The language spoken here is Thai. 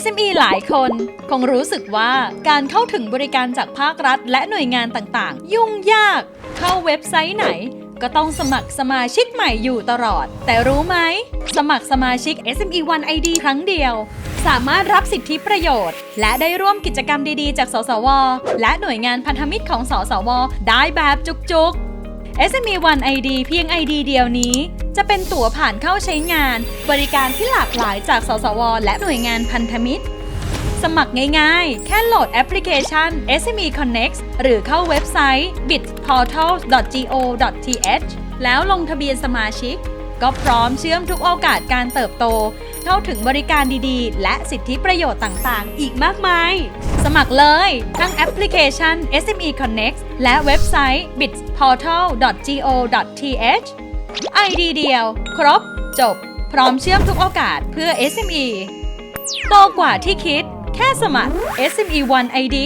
SME หลายคนคงรู้สึกว่าการเข้าถึงบริการจากภาครัฐ และหน่วยงานต่างๆ ยุ่งยาก เข้าเว็บไซต์ไหน ก็ต้องสมัครสมาชิกใหม่อยู่ตลอด แต่รู้ไหม สมัครสมาชิก SME One ID ครั้งเดียว สามารถรับสิทธิประโยชน์ และได้ร่วมกิจกรรมดีๆ จากสสว และหน่วยงานพันธมิตรของสสว ได้แบบจุกๆ SME One ID เพียง ID เดียวนี้ จะเป็นตั๋วผ่านเข้าใช้งาน บริการที่หลากหลายจากสสว และหน่วยงานพันธมิตร สมัครง่ายๆ แค่โหลดแอปพลิเคชัน SME Connect หรือเข้าเว็บไซต์ bitportal.go.th แล้วลงทะเบียนสมาชิก ก็พร้อมเชื่อมทุกโอกาสการเติบโตเข้าถึงบริการดีๆ และสิทธิประโยชน์ต่างๆ อีกมากมาย สมัครเลยทั้งแอปพลิเคชัน SME Connect และเว็บไซต์ bitportal.go.th ไอดีเดียว ครบ จบ พร้อมเชื่อมทุกโอกาสเพื่อ SME โตกว่าที่คิด แค่สมัคร SME One ID